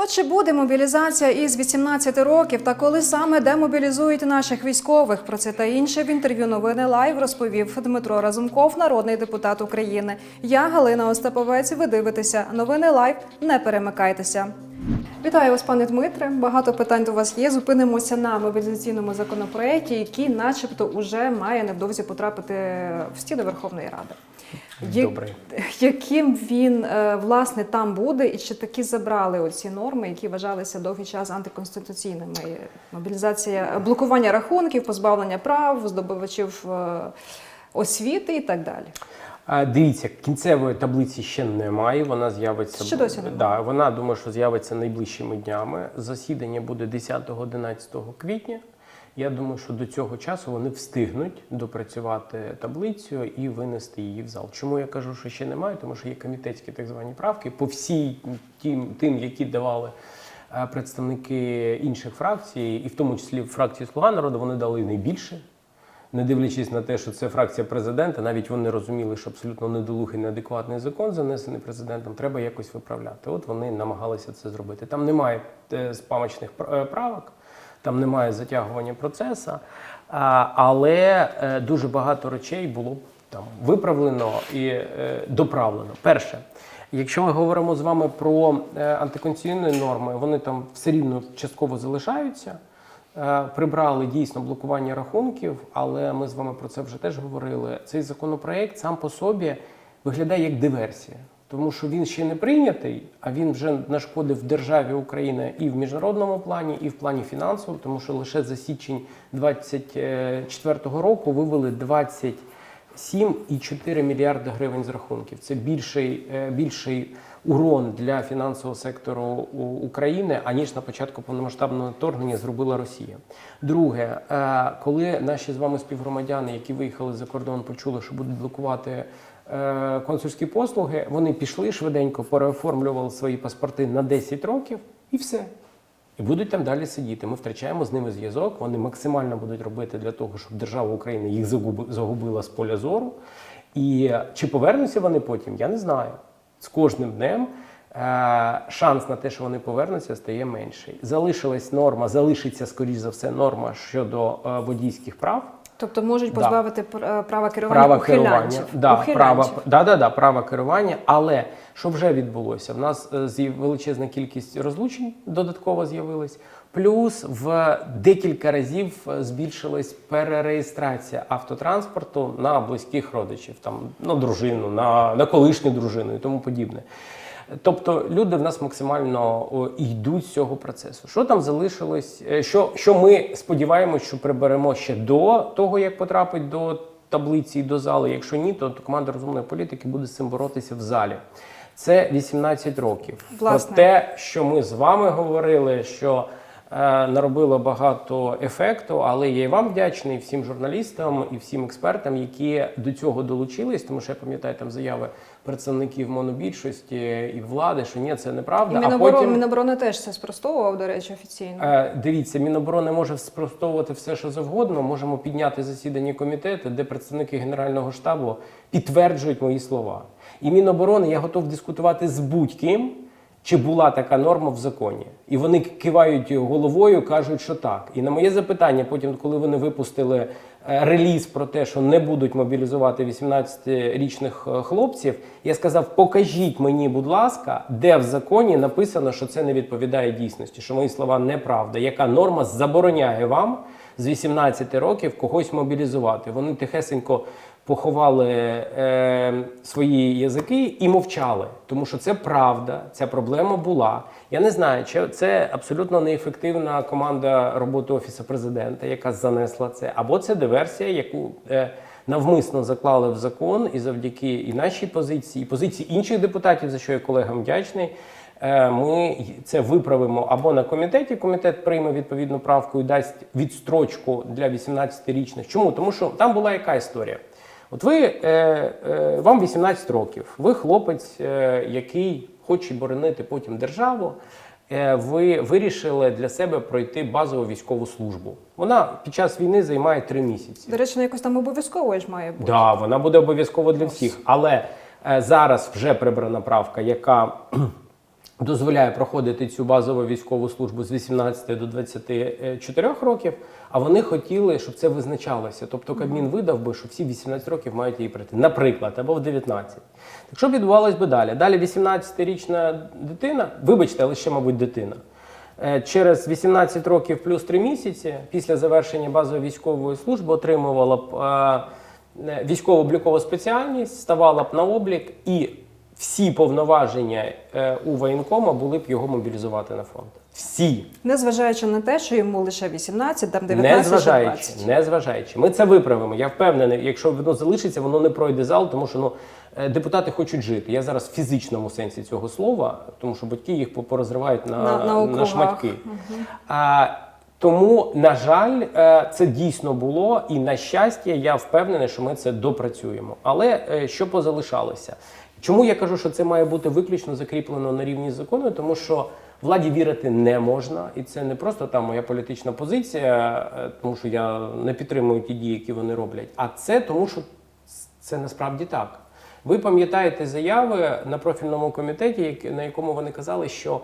То чи буде мобілізація із 18 років та коли саме демобілізують наших військових? Про це та інше в інтерв'ю новини Лайв розповів Дмитро Разумков, народний депутат України. Я Галина Остаповець. Ви дивитеся новини Лайв. Не перемикайтеся. Вітаю вас, пане Дмитре. Багато питань до вас є. Зупинимося на мобілізаційному законопроекті, який, начебто, уже має невдовзі потрапити в стіни Верховної Ради. Добре. Яким він е, власне там буде, і чи таки забрали оці норми, які вважалися довгий час антиконституційними? Мобілізація, блокування рахунків, позбавлення прав, здобувачів е, освіти і так далі. Дивіться, кінцевої таблиці ще немає. Вона з'явиться Ще досі немає? Да, вона думаю, що з'явиться найближчими днями. Засідання буде 10-11 квітня. Я думаю, що до цього часу вони встигнуть допрацювати таблицю і винести її в зал. Чому я кажу, що ще немає? Тому що є комітетські так звані правки по всій тим, тим які давали е, представники інших фракцій, і в тому числі фракції Слуга народу, вони дали найбільше. Не дивлячись на те, що це фракція президента, навіть вони розуміли, що абсолютно недолугий, неадекватний закон, занесений президентом, треба якось виправляти. От вони намагалися це зробити. Там немає е, спамочних е, правок, там немає затягування процесу, але е, дуже багато речей було там виправлено і доправлено. Перше. Якщо ми говоримо з вами про антиконституційні норми, вони там все рівно частково залишаються. Е, Прибрали дійсно блокування рахунків, але ми з вами про це вже теж говорили. Цей законопроект сам по собі виглядає як диверсія, тому що він ще не прийнятий, а він вже нашкодив державі України і в міжнародному плані, і в плані фінансовому, тому що лише за січень 2024 року вивели 20 7,4 мільярди гривень з рахунків. Це більший, е, більший урон для фінансового сектору України, аніж на початку повномасштабного вторгнення зробила Росія. Друге, е, коли наші з вами співгромадяни, які виїхали за кордон, почули, що будуть блокувати е, консульські послуги, вони пішли швиденько, переоформлювали свої паспорти на 10 років і все. І будуть там далі сидіти. Ми втрачаємо з ними зв'язок. Вони максимально будуть робити для того, щоб держава України їх загубила з поля зору. І чи повернуться вони потім, я не знаю. З кожним днем е, шанс на те, що вони повернуться, стає менший. Залишилась норма, залишиться, скоріш за все, норма щодо е, водійських прав. Тобто можуть позбавити е, права керування Права керування, да, права, да, да, да, права керування. Але що вже відбулося? В нас е, величезна кількість розлучень додатково з'явилась. Плюс в декілька разів е, збільшилась перереєстрація автотранспорту на близьких родичів, там на дружину, на, на колишню дружину і тому подібне. Тобто люди в нас максимально йдуть з цього процесу. Що там залишилось? Е, Що, що ми сподіваємось, що приберемо ще до того, як потрапить до таблиці і до зали. Якщо ні, то команда розумної політики буде з цим боротися в залі. Це 18 років. Власне. Про те, що ми з вами говорили, що е, наробило багато ефекту, але я і вам вдячний всім журналістам і всім експертам, які до цього долучились, тому що я пам'ятаю там заяви представників монобільшості і влади, що ні, це І неправда. а потім Міноборони теж це спростовував, до речі, офіційно. Е, Дивіться, Міноборони може спростовувати все, що завгодно. Можемо підняти засідання комітету, де представники Генерального штабу підтверджують мої слова. І Міноборони я готов дискутувати з будь-ким, чи була така норма в законі. І вони кивають головою, кажуть, що так. І на моє запитання, потім, коли вони випустили е, реліз про те, що не будуть мобілізувати 18-річних е, хлопців, я сказав: покажіть мені, будь ласка, де в законі написано, що це не відповідає дійсності, що мої слова неправда. Яка норма забороняє вам з 18 років когось мобілізувати? Вони тихесенько поховали е, свої язики і мовчали, тому що це правда, ця проблема була. Я не знаю, чи це абсолютно неефективна команда роботи офісу президента, яка занесла це, або це диверсія, яку е, навмисно заклали в закон, і завдяки і нашій позиції, і позиції інших депутатів, за що я колегам вдячний. е, Ми це виправимо або на комітеті. Комітет прийме відповідну правку і дасть відстрочку для 18-річних. Чому? Тому що там була яка історія. От ви е, е, вам 18 років, ви хлопець, е, який хоче боронити потім державу. Е, ви вирішили для себе пройти базову військову службу. Вона під час війни займає три місяці. До речі, ну якось там обов'язково ж має бути. Да, вона буде обов'язково для всіх. Але е, зараз вже прибрана правка, яка дозволяє проходити цю базову військову службу з 18 до 24 років. А вони хотіли, щоб це визначалося. Тобто Кабмін видав би, що всі 18 років мають її пройти, наприклад, або в 19. Так що відбувалось би далі? Далі 18-річна дитина, вибачте, але ще, мабуть, дитина. Е, Через 18 років плюс 3 місяці після завершення базової військової служби отримувала б е, е, військово-облікову спеціальність, ставала б на облік, і всі повноваження е, у воєнкома були б його мобілізувати на фронт. Всі. Незважаючи на те, що йому лише 18, там 19 Не чи зважаючи, 20. не зважаючи. Ми це виправимо. Я впевнений, якщо воно залишиться, воно не пройде зал, тому що ну е, депутати хочуть жити. Я зараз в фізичному сенсі цього слова, тому що батьки їх порозривають на, На- на шматки. А, тому, на жаль, е, це дійсно було, і на щастя, я впевнений, що ми це допрацюємо. Але що позалишалося? Чому я кажу, що це має бути виключно закріплено на рівні закону? Тому що владі вірити не можна, і це не просто там моя політична позиція, е, тому що я не підтримую ті дії, які вони роблять, а це тому, що це насправді так. Ви пам'ятаєте заяви на профільному комітеті, на якому вони казали, що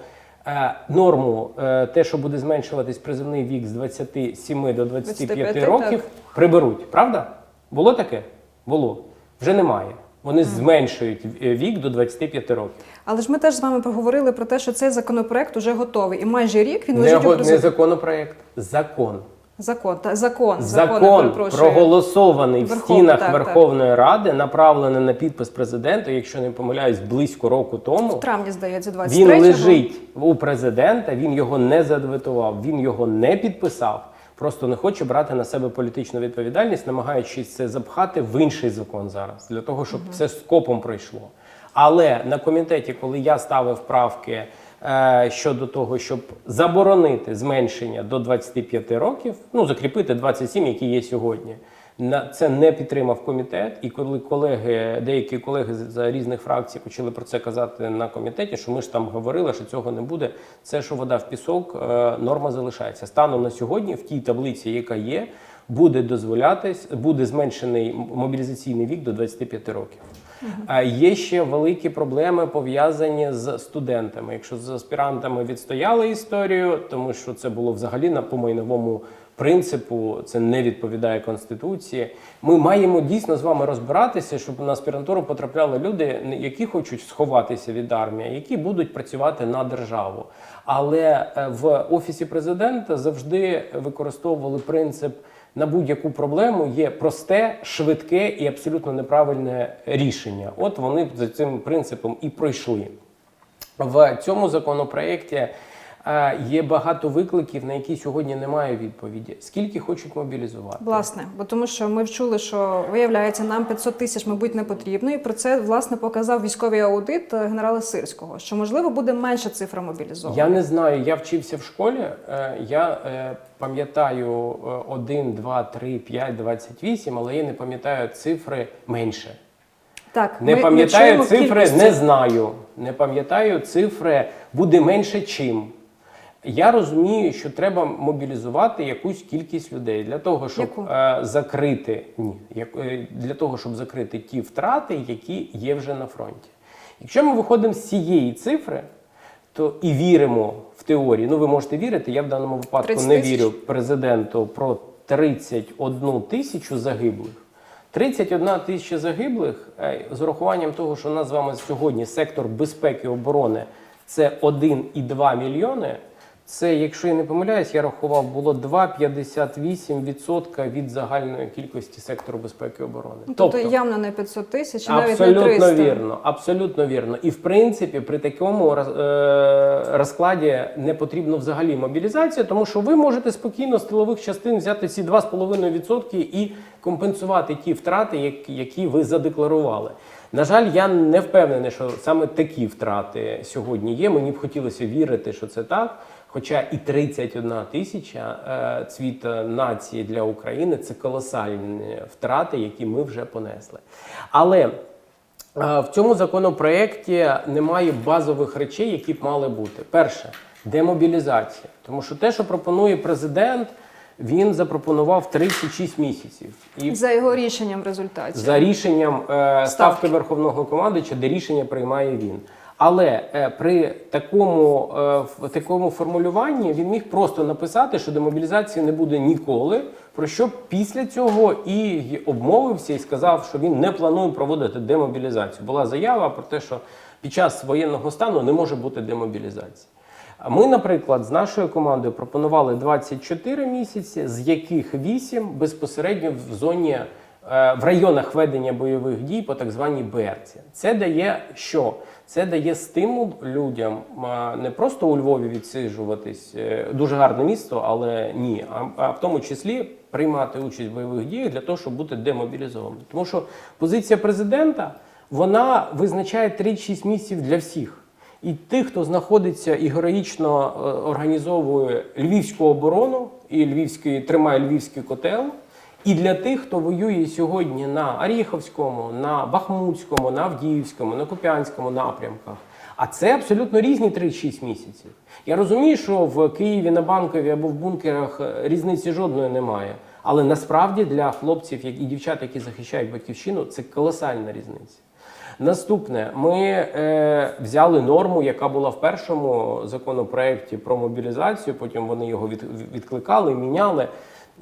е, норму, е, те, що буде зменшуватись призовний вік з 27 до 25 25, років, так. приберуть. Правда? Було таке? Було. Вже немає. Вони зменшують е, вік до 25 років. Але ж ми теж з вами поговорили про те, що цей законопроект уже готовий, і майже рік він Не, лежить у го- не законопроект, закон. Закон, та закон, закон, Закон проголосований в стінах так, Верховної Ради, направлений на підпис президента, якщо не помиляюсь, близько року тому. в травні, здається, Він 23-го. лежить у президента, він його не задветував, він його не підписав. Просто не хоче брати на себе політичну відповідальність, намагаючись це запхати в інший закон зараз, для того, щоб це скопом пройшло. Але на комітеті, коли я ставив правки е, щодо того, щоб заборонити зменшення до 25 років, ну закріпити 27, які є сьогодні. На це не підтримав комітет, і коли колеги, деякі колеги з різних фракцій почали про це казати на комітеті, що ми ж там говорили, що цього не буде. Це що вода в пісок, е, норма залишається. Станом на сьогодні, в тій таблиці, яка є, буде дозволятись, буде зменшений мобілізаційний вік до 25 років. А є ще великі проблеми пов'язані з студентами. Якщо з аспірантами відстояли історію, тому що це було взагалі на по майновому принципу, це не відповідає конституції. Ми маємо дійсно з вами розбиратися, щоб на аспірантуру потрапляли люди, які хочуть сховатися від армії, які будуть працювати на державу. Але е, в офісі президента завжди використовували принцип. На будь-яку проблему є просте, швидке і абсолютно неправильне рішення. От вони за цим принципом і пройшли. В цьому законопроєкті є багато викликів, на які сьогодні немає відповіді. Скільки хочуть мобілізувати? Власне, бо тому що ми вчули, що виявляється, нам 500 тисяч, мабуть, не потрібно, і про це власне показав військовий аудит е, генерала Сирського, що можливо буде менша цифра мобілізованих. Я не знаю, я вчився в школі. е, Я е, пам'ятаю е, 1, 2, 3, 5, 28, але я не пам'ятаю цифри менше. Так, Не пам'ятаю цифри, кількість не знаю. Не пам'ятаю цифри, буде менше чим. Я розумію, що треба мобілізувати якусь кількість людей для того, щоб Яку? е, закрити ні, як, е, для того, щоб закрити ті втрати, які є вже на фронті. Якщо ми виходимо з цієї цифри, то і віримо в теорії. Ну, ви можете вірити, я в даному випадку не вірю президенту про 31 тисячу загиблих. 31 тисяча загиблих е, з урахуванням того, що у нас з вами сьогодні сектор безпеки і оборони це 1,2 мільйони. Це, якщо я не помиляюсь, я рахував, було 2,58% від загальної кількості сектору безпеки і оборони. Ну, Тобто явно не 500 тисяч, навіть не Абсолютно 300. вірно, абсолютно вірно. І в принципі, при такому е, розкладі не потрібно взагалі мобілізація, тому що ви можете спокійно з тилових частин взяти ці 2,5% і компенсувати ті втрати, які ви задекларували. На жаль, я не впевнений, що саме такі втрати сьогодні є. Мені б хотілося вірити, що це так. Хоча і 31 тисяча е, цвіта нації для України це колосальні втрати, які ми вже понесли. Але е, в цьому законопроєкті немає базових речей, які б мали бути. Перше демобілізація. Тому що те, що пропонує президент, він запропонував 36 місяців. І За його рішенням в результаті. за рішенням е, ставки Ставки. Верховного командуюча, де рішення приймає він. Але е, при такому, е, такому формулюванні він міг просто написати, що демобілізації не буде ніколи. Про що після цього і обмовився і сказав, що він не планує проводити демобілізацію. Була заява про те, що під час воєнного стану не може бути демобілізації. Ми, наприклад, з нашою командою пропонували 24 місяці, з яких 8 безпосередньо в зоні в районах ведення бойових дій по так званій БРЦі. Це дає що? Це дає стимул людям не просто у Львові відсиджуватись, е, дуже гарне місто, але ні, а, в тому числі приймати участь в бойових діях для того, щоб бути демобілізованим. Тому що позиція президента вона визначає 36 місяців для всіх. І тих, хто знаходиться і героїчно е, організовує львівську оборону і львівський тримає львівський котел. І для тих, хто воює сьогодні на Оріховському, на Бахмутському, на Авдіївському, на Куп'янському напрямках. А це абсолютно різні 36 місяців. Я розумію, що в Києві на банкові або в бункерах е, різниці жодної немає. Але насправді для хлопців і дівчат, які захищають батьківщину, це колосальна різниця. Наступне, ми е, взяли норму, яка була в першому законопроекті про мобілізацію. Потім вони його від, відкликали, міняли.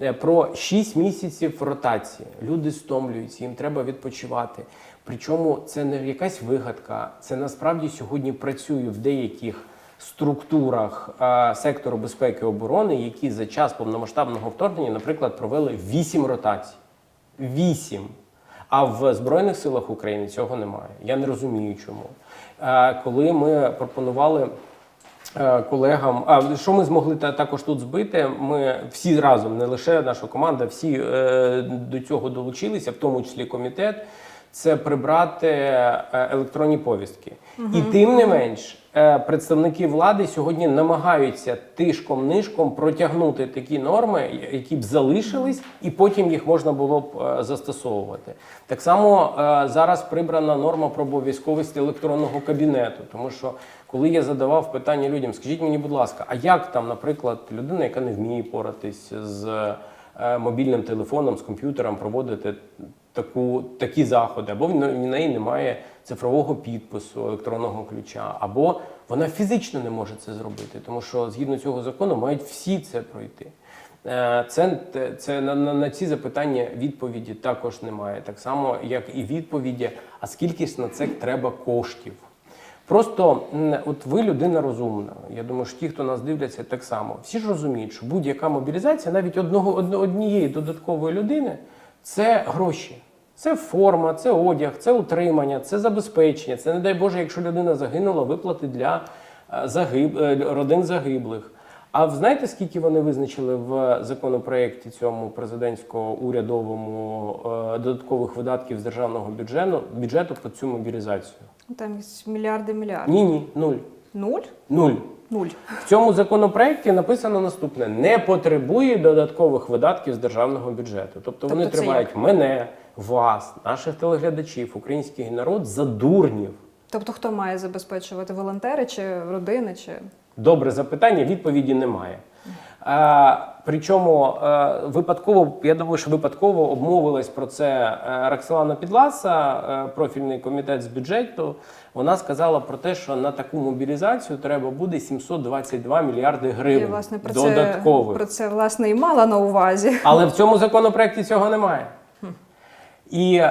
Е, Про 6 місяців ротації. Люди стомлюються, їм треба відпочивати. Причому це не якась вигадка, це насправді сьогодні працює в деяких структурах е, сектору безпеки і оборони, які за час повномасштабного вторгнення, наприклад, провели 8 ротацій. 8. А в Збройних силах України цього немає. Я не розумію, чому. Е, Коли ми пропонували колегам, а що ми змогли та- також тут збити, ми всі разом, не лише наша команда, всі е, до цього долучилися, в тому числі комітет. Це прибрати е, електронні повістки. І тим не менш, е, представники влади сьогодні намагаються тишком-нишком протягнути такі норми, які б залишились, і потім їх можна було б е, застосовувати. Так само зараз прибрана норма про обов'язковість електронного кабінету, тому що коли я задавав питання людям, скажіть мені, будь ласка, а як там, наприклад, людина, яка не вміє поратись з мобільним телефоном, з комп'ютером, проводити таку, такі заходи, або в неї немає цифрового підпису електронного ключа, або вона фізично не може це зробити, тому що згідно цього закону мають всі це пройти. Е, Це, це на, на, на ці запитання відповіді також немає. Так само, як і відповіді, а скільки ж на це треба коштів. Просто от ви людина розумна. Я думаю, що ті, хто нас дивляться, так само. Всі ж розуміють, що будь-яка мобілізація, навіть одного одно- однієї додаткової людини, це гроші. Це форма, це одяг, це утримання, це забезпечення. Це не дай Боже, якщо людина загинула, виплати для е, загиб... е, родин загиблих. А знаєте, скільки вони визначили в законопроєкті цьому президентсько-урядовому е, додаткових видатків з державного бюджету бюджету по цю мобілізацію? Там мільярди мільярдів. Ні, ні, нуль. Нуль? Нуль. Нуль. В цьому законопроекті написано наступне: не потребує додаткових видатків з державного бюджету. Тобто вони Тобто вони тримають мене, вас, наших телеглядачів, український народ за дурнів. Тобто хто має забезпечувати волонтери чи родини, чи Добре запитання, відповіді немає. Е, причому е, випадково, я думаю, що випадково обмовилась про це е, Роксолана Підласа, профільний комітет з бюджету. Вона сказала про те, що на таку мобілізацію треба буде 722 мільярди гривень. гривень власне про додаткових. це про це власне і мала на увазі. Але в цьому законопроекті цього немає. І е,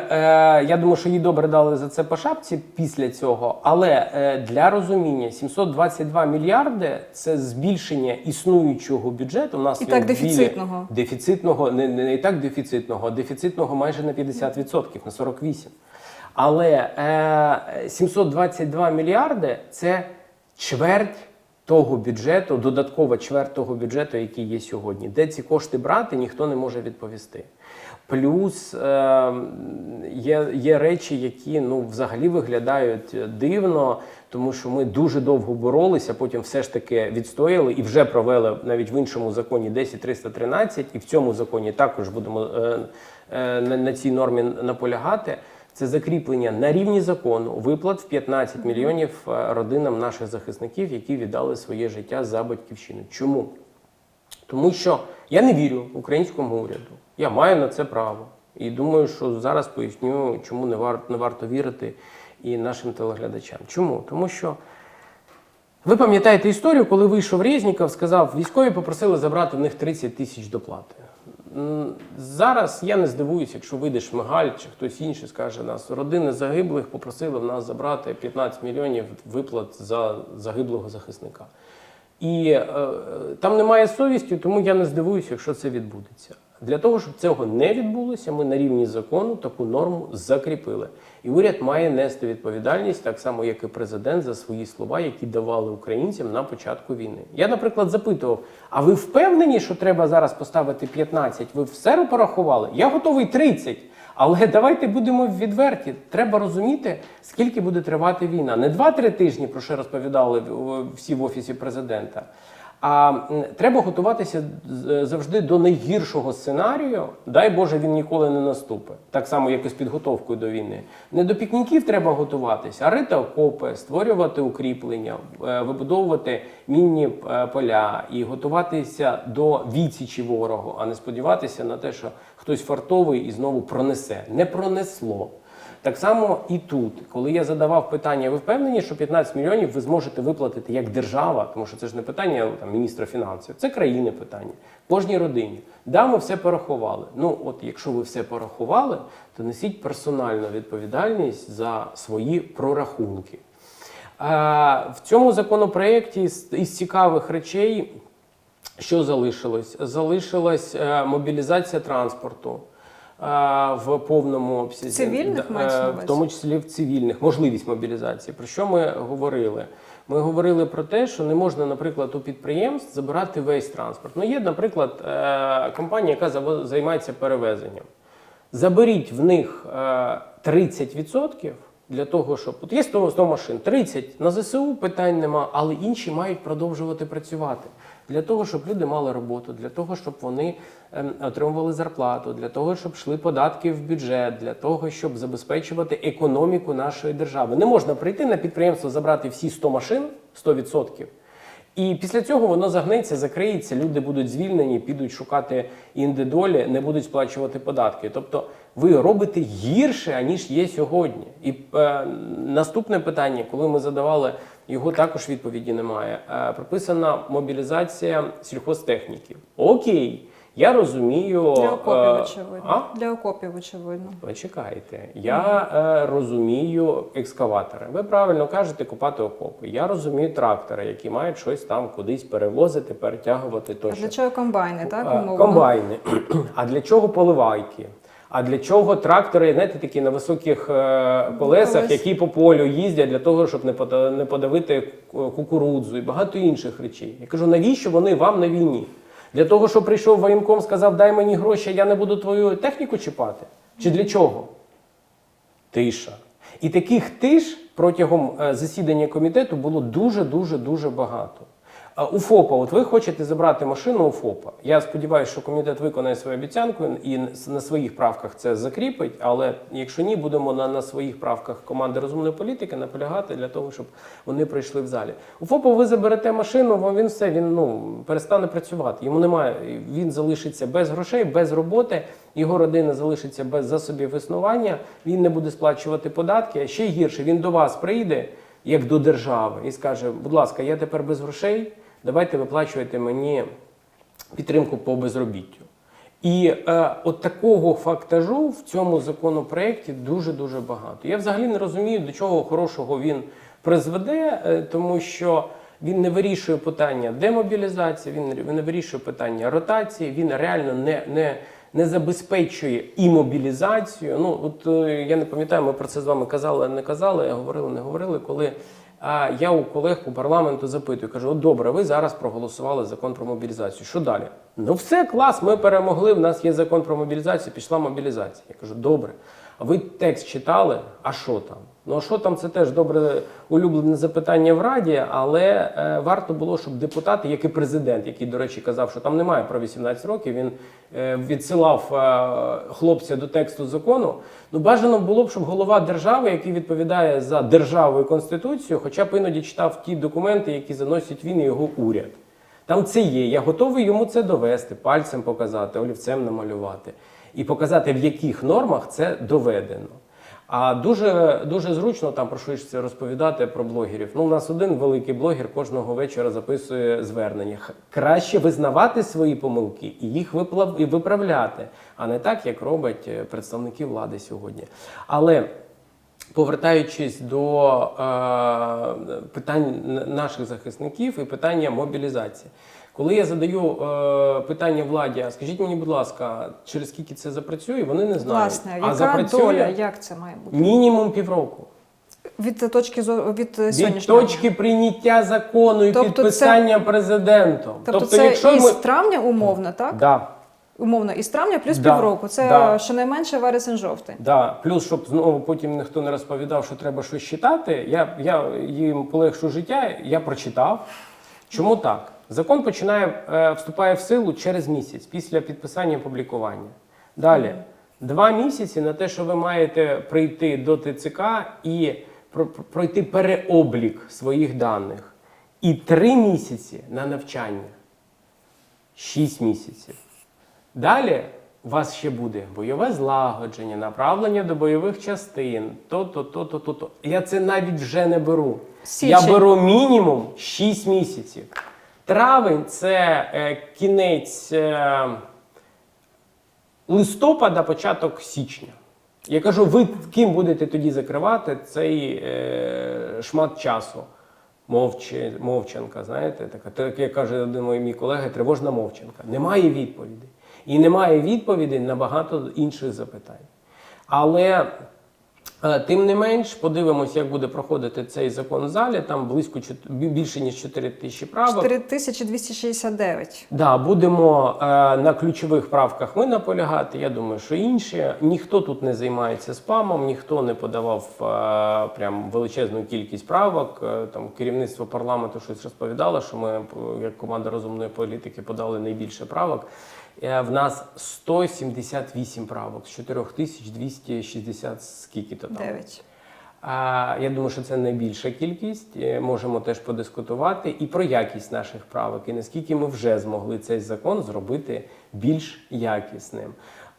я думаю, що їй добре дали за це по шапці після цього. Але е, для розуміння 722 мільярди це збільшення існуючого бюджету. У нас І так дефіцитного. дефіцитного, не, не, не і так дефіцитного, а дефіцитного майже на 50%, на 48%. Але е, 722 мільярди це чверть того бюджету, додаткова чверть того бюджету, який є сьогодні. Де ці кошти брати, ніхто не може відповісти. Плюс е, є, є речі, які ну, взагалі виглядають дивно, тому що ми дуже довго боролися, потім все ж таки відстояли і вже провели навіть в іншому законі 10313, і в цьому законі також будемо е, е, на, на цій нормі наполягати. Це закріплення на рівні закону виплат в 15 мільйонів е, родинам наших захисників, які віддали своє життя за батьківщину. Чому? Тому що я не вірю українському уряду. Я маю на це право. І думаю, що зараз поясню, чому не варто, не варто вірити і нашим телеглядачам. Чому? Тому що ви пам'ятаєте історію, коли вийшов Резніков, сказав, військові попросили забрати в них 30 тисяч доплати. Зараз я не здивуюся, якщо вийде Шмигаль чи хтось інший скаже нас, родини загиблих попросили в нас забрати 15 мільйонів виплат за загиблого захисника. І е, е, там немає совісті, тому я не здивуюся, якщо це відбудеться. Для того, щоб цього не відбулося, ми на рівні закону таку норму закріпили. І уряд має нести відповідальність, так само як і президент, за свої слова, які давали українцям на початку війни. Я, наприклад, запитував: а ви впевнені, що треба зараз поставити 15? Ви все порахували? Я готовий 30. Але давайте будемо відверті. Треба розуміти, скільки буде тривати війна. Не 2-3 тижні, про що розповідали всі в офісі президента. А треба готуватися завжди до найгіршого сценарію. Дай Боже, він ніколи не наступить. Так само, як і з підготовкою до війни. Не до пікніків треба готуватися, а рити окопи, створювати укріплення, е, вибудовувати мінні поля і готуватися до відсічі ворогу, а не сподіватися на те, що хтось фартовий і знову пронесе. Не пронесло. Так само і тут, коли я задавав питання, ви впевнені, що 15 мільйонів ви зможете виплатити як держава, тому що це ж не питання там, міністра фінансів, це країни питання, кожній родині. Да, ми все порахували. Ну, от якщо ви все порахували, то несіть персональну відповідальність за свої прорахунки. А, в цьому законопроєкті із цікавих речей, що залишилось? Залишилась е, мобілізація транспорту. Е, В повному обсязі Цивільних е, в тому числі в цивільних, можливість мобілізації. Про що ми говорили? Ми говорили про те, що не можна, наприклад, у підприємств забирати весь транспорт. Ну, є, наприклад, е, компанія, яка займається перевезенням. Заберіть в них е, 30% для того, щоб от є 100, 100 машин, 30 на ЗСУ питань нема, але інші мають продовжувати працювати для того, щоб люди мали роботу, для того, щоб вони ем, отримували зарплату, для того, щоб йшли податки в бюджет, для того, щоб забезпечувати економіку нашої держави. Не можна прийти на підприємство, забрати всі 100 машин, 100%, і після цього воно загнеться, закриється, люди будуть звільнені, підуть шукати інде долі, не будуть сплачувати податки. Тобто ви робите гірше, аніж є сьогодні. І е, наступне питання, коли ми задавали, його також відповіді немає. Е, прописана мобілізація сільхозтехніків. Окей, я розумію. Для окопів, е, очевидно. а? Для окопів, очевидно. Почекайте, я е, розумію екскаватори. Ви правильно кажете, копати окопи. Я розумію трактори, які мають щось там кудись перевозити, перетягувати А для чого комбайни, так? Е, умовно? Комбайни. А для чого поливайки? А для чого трактори, знаєте, такі на високих е, колесах, які по полю їздять для того, щоб не подавити кукурудзу і багато інших речей. Я кажу, навіщо вони вам на війні? Для того, щоб прийшов воєнком, сказав, дай мені гроші, я не буду твою техніку чіпати? Чи для чого? Тиша. І таких тиш протягом е, засідання комітету було дуже дуже дуже багато. У ФОПа, от ви хочете забрати машину у ФОПа. Я сподіваюся, що комітет виконає свою обіцянку і на своїх правках це закріпить. Але якщо ні, будемо на, на своїх правках команди розумної політики наполягати для того, щоб вони прийшли в залі. У ФОПа ви заберете машину, вам він все він ну перестане працювати. Йому немає. Він залишиться без грошей, без роботи. Його родина залишиться без засобів існування. Він не буде сплачувати податки. А ще гірше, він до вас прийде як до держави і скаже: будь ласка, я тепер без грошей. Давайте виплачуйте мені підтримку по безробіттю. І е, от такого фактажу в цьому законопроекті дуже дуже багато. Я взагалі не розумію, до чого хорошого він призведе, е, тому що він не вирішує питання демобілізації, він не вирішує питання ротації, він реально не, не, не забезпечує і мобілізацію. Ну от е, я не пам'ятаю, ми про це з вами казали, не казали, говорили, не говорили, коли. А я у колег по парламенту запитую, кажу: от добре, ви зараз проголосували закон про мобілізацію. Що далі? Ну все, клас, ми перемогли. В нас є закон про мобілізацію, пішла мобілізація. Я кажу, добре. Ви текст читали? А що там? Ну а що там? Це теж добре улюблене запитання в Раді, але е, варто було, щоб депутати, як і президент, який, до речі, казав, що там немає про 18 років, він е, відсилав е, хлопця до тексту закону. Ну бажано було б, щоб голова держави, який відповідає за державу і конституцію, хоча б іноді читав ті документи, які заносить він і його уряд. Там це є. Я готовий йому це довести, пальцем показати, олівцем намалювати і показати, в яких нормах це доведено. А дуже, дуже зручно там про що розповідати про блогерів. Ну, у нас один великий блогер кожного вечора записує звернення. Краще визнавати свої помилки і їх виправляти, а не так, як роблять е, представники влади сьогодні. Але Повертаючись до е, питань наших захисників і питання мобілізації. Коли я задаю е, питання владі, а скажіть мені, будь ласка, через скільки це запрацює, вони не знають. Власне, а яка запрацює доля, як це має бути? мінімум півроку. Від точки зору від Від сьогоднішнього. точки прийняття закону і Тобто підписання президентом. Тобто, це із травня умовно, так? Да, Умовно, із травня плюс Да, півроку. Це да. щонайменше вересень-жовтень. Да, плюс, щоб знову потім ніхто не розповідав, що треба щось читати. Я, я їм полегшу життя, я прочитав. Чому так? Закон починає е, вступає в силу через місяць після підписання і опублікування. Далі два місяці на те, що ви маєте прийти до ТЦК і про- про- пройти переоблік своїх даних. І три місяці на навчання. Шість місяців. Далі у вас ще буде бойове злагодження, направлення до бойових частин, то-то, то-то, то-то. Я це навіть вже не беру. Січень. Я беру мінімум 6 місяців. Травень це е, кінець е, листопада, початок січня. Я кажу, ви ким будете тоді закривати цей е, шмат часу? Мовчи, мовчанка, знаєте, така, так як каже один мій мій колега, тривожна мовчанка. Немає відповідей. І немає відповідей на багато інших запитань. Але тим не менш, подивимось, як буде проходити цей закон в залі. Там близько більше ніж 4 тисячі правок. 4269. Да, будемо е, на ключових правках ми наполягати. Я думаю, що інші. Ніхто тут не займається спамом, ніхто не подавав е, прям величезну кількість правок. Е, там керівництво парламенту щось розповідало, що ми, е, як команда розумної політики, подали найбільше правок. Е, в нас 178 правок з 4260 скільки то. 9. А, Я думаю, що це найбільша кількість. Е, Можемо теж подискутувати і про якість наших правок, і наскільки ми вже змогли цей закон зробити більш якісним.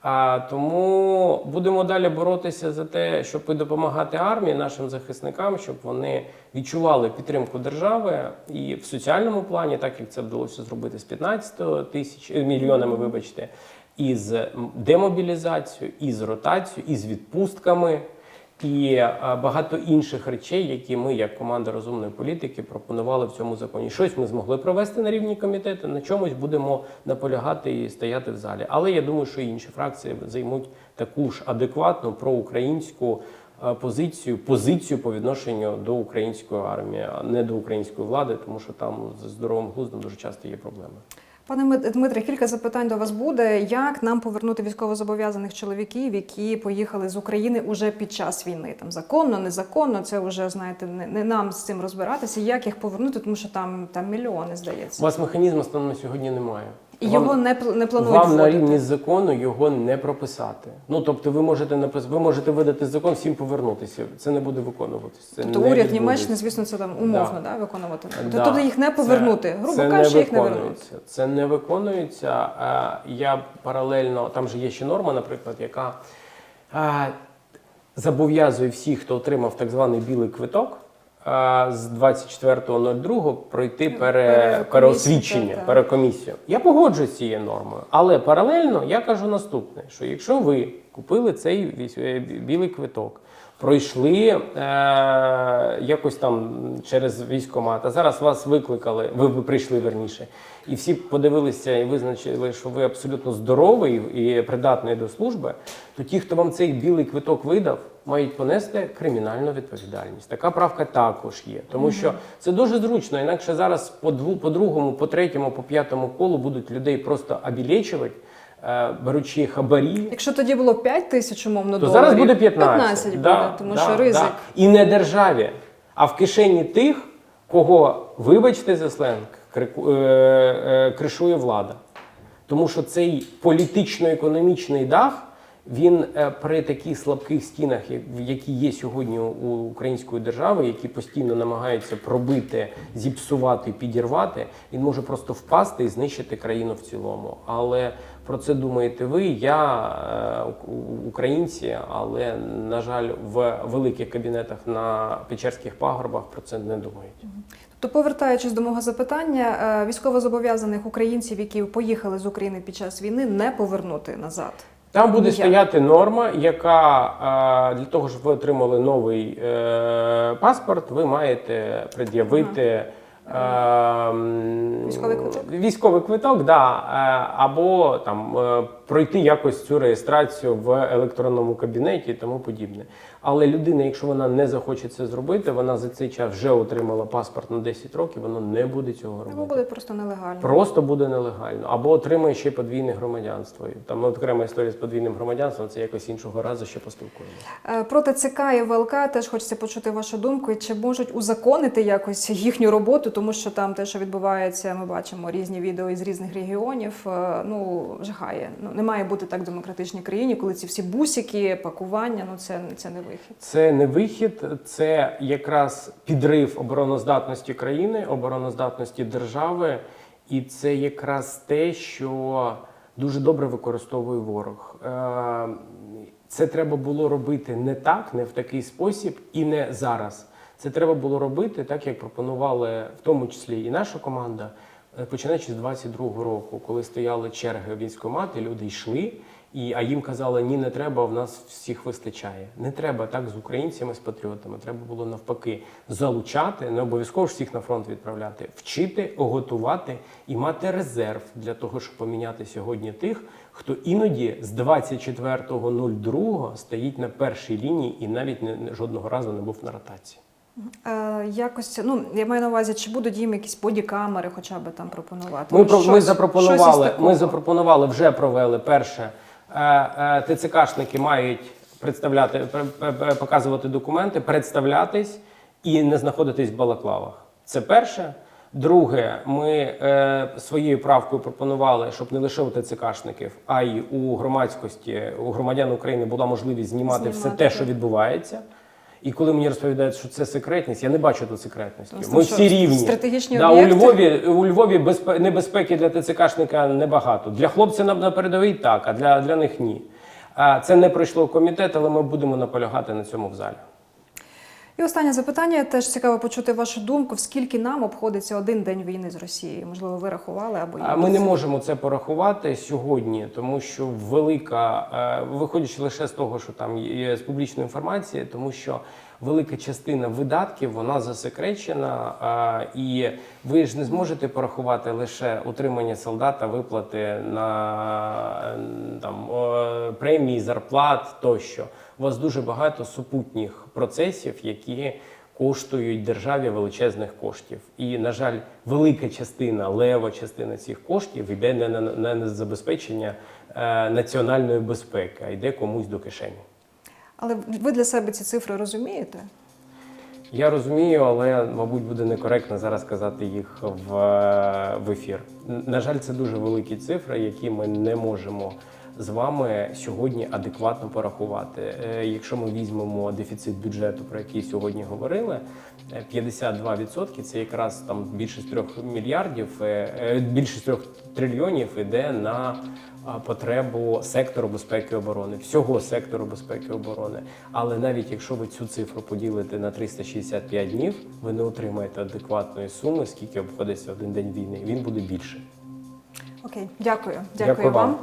А, тому будемо далі боротися за те, щоб і допомагати армії, нашим захисникам, щоб вони відчували підтримку держави і в соціальному плані, так як це вдалося зробити з 15 тисяч е, мільйонами, вибачте, і з демобілізацією, і з ротацією, і з відпустками і е, багато інших речей, які ми, як команда розумної політики, пропонували в цьому законі. Щось ми змогли провести на рівні комітету, на чомусь будемо наполягати і стояти в залі. Але я думаю, що інші фракції займуть таку ж адекватну проукраїнську е, позицію, позицію по відношенню до української армії, а не до української влади, тому що там з здоровим глуздом дуже часто є проблеми. Пане Мит- Дмитре, кілька запитань до вас буде. Як нам повернути військовозобов'язаних чоловіків, які поїхали з України уже під час війни? Там законно, незаконно, це вже знаєте, не, нам з цим розбиратися. Як їх повернути, тому що там, там мільйони У здається. вас механізму станом на сьогодні немає. І Вам- його не, не планують Вам на рівні закону його не прописати. Ну тобто, ви можете напис... ви можете видати закон всім повернутися. Це не буде виконуватися. Це Тобто уряд. Німеччини, звісно, це там умовно Да. да. виконувати. Да. Тобто їх не Це- повернути. Грубо це кажучи, не їх не вернути. виконується. Це не виконується. Е, Я паралельно там же є ще норма, наприклад, яка е, зобов'язує всіх, хто отримав так званий білий квиток. З 24.02 пройти пере, Перекомісію, переосвідчення, перекомісію. Я погоджуюсь з цією нормою, але паралельно я кажу наступне: що якщо ви купили цей е, білий квиток, пройшли е, якось там через військкомат, а зараз вас викликали, ви, прийшли верніше, і всі подивилися і визначили, що ви абсолютно здоровий і придатний до служби, то ті, хто вам цей білий квиток видав, мають понести кримінальну відповідальність. Така правка також є, тому що це дуже зручно. Інакше зараз по дву, по другому, по третьому, по п'ятому колу будуть людей просто обілечувати, беручи хабарі. Якщо тоді було 5 тисяч умовно То доларів, зараз буде 15. 15 буде, Да, тому да, що ризик. да. І не державі, а в кишені тих, кого, вибачте за сленг, е, е, кришує влада. Тому що цей політично-економічний дах Він е, при таких слабких стінах, як- які є сьогодні у української держави, які постійно намагаються пробити, зіпсувати, підірвати, він може просто впасти і знищити країну в цілому. Але про це думаєте ви, я, е, українці, але на жаль, в великих кабінетах на Печерських пагорбах про це не думають. Тобто, повертаючись до мого запитання, е, військовозобов'язаних українців, які поїхали з України під час війни, не повернути назад. Там буде Ніяк. стояти норма, яка е, для того, щоб ви отримали новий е, паспорт, ви маєте пред'явити. м, Військовий квиток? Військовий квиток, да, е, або там е, пройти якось цю реєстрацію в електронному кабінеті і тому подібне. Але людина, якщо вона не захоче це зробити, вона за цей час вже отримала паспорт на 10 років, вона не буде цього робити. Або буде просто нелегально. Просто буде нелегально, або отримає ще подвійне громадянство. Там окрема історія з подвійним громадянством, це якось іншого разу ще поспілкуємося. Е, Про ТЦК і ВЛК теж хочеться почути вашу думку. Чи можуть узаконити якось їхню роботу, тому що там те, що відбувається, ми бачимо різні відео із різних регіонів. е, Ну жахає. Ну не має бути так в демократичній країні, коли ці всі бусики, пакування. Ну це це не вихід. Це не вихід, це якраз підрив обороноздатності країни, обороноздатності держави, і це якраз те, що дуже добре використовує ворог. Е, Це треба було робити не так, не в такий спосіб і не зараз. Це треба було робити так, як пропонували в тому числі і наша команда, е, починаючи з 22-го року, коли стояли черги в військкомати, люди йшли. І, а їм казали, ні, не треба, в нас всіх вистачає. Не треба так з українцями, з патріотами. Треба було навпаки залучати, не обов'язково всіх на фронт відправляти, вчити, готувати і мати резерв для того, щоб поміняти сьогодні тих, хто іноді з 24.02 стоїть на першій лінії і навіть не- жодного разу не був на ротації. Е, якось ну я маю на увазі, чи будуть їм якісь бодікамери, хоча б там пропонувати. Ми, про, ми запропонували, ми запропонували, вже провели перше. Е, е, ТЦКшники мають представляти, пр- пр- пр- показувати документи, представлятись і не знаходитись в балаклавах. Це перше. Друге, ми е, своєю правкою пропонували, щоб не лише у ТЦКшників, а й у громадськості, у громадян України була можливість знімати, все те, що відбувається. І коли мені розповідають, що це секретність, я не бачу тут секретності. Ми всі рівні. стратегічні да, у. Львові у Львові безпе- небезпеки для ТЦКшника небагато. Для хлопця на, на передовій так, а для, для них ні. А це не пройшло в комітет, але ми будемо наполягати на цьому в залі. І останнє запитання. Теж цікаво почути вашу думку. Скільки нам обходиться один день війни з Росією? Можливо, ви рахували або А Ми не можемо це порахувати сьогодні, тому що велика, е, виходячи лише з того, що там є з публічної інформації, тому що велика частина видатків вона засекречена, е, і ви ж не зможете порахувати лише утримання солдата, виплати на е, там премії, зарплат тощо. У вас дуже багато супутніх процесів, які коштують державі величезних коштів. І, на жаль, велика частина, лева частина цих коштів йде не на, на, на забезпечення е, національної безпеки, а йде комусь до кишені. Але ви для себе ці цифри розумієте? Я розумію, але мабуть буде некоректно зараз казати їх в, е, в ефір. На жаль, це дуже великі цифри, які ми не можемо з вами сьогодні адекватно порахувати. Е, Якщо ми візьмемо дефіцит бюджету, про який сьогодні говорили, е, 52% це якраз там більше з 3 мільярдів, е, е, більше з 3 трильйонів іде на потребу сектору безпеки і оборони, всього сектору безпеки і оборони. Але навіть якщо ви цю цифру поділите на 365 днів, ви не отримаєте адекватної суми, скільки обходиться один день війни. Він буде більше. Окей, дякую. Дякую, Дякую вам. вам.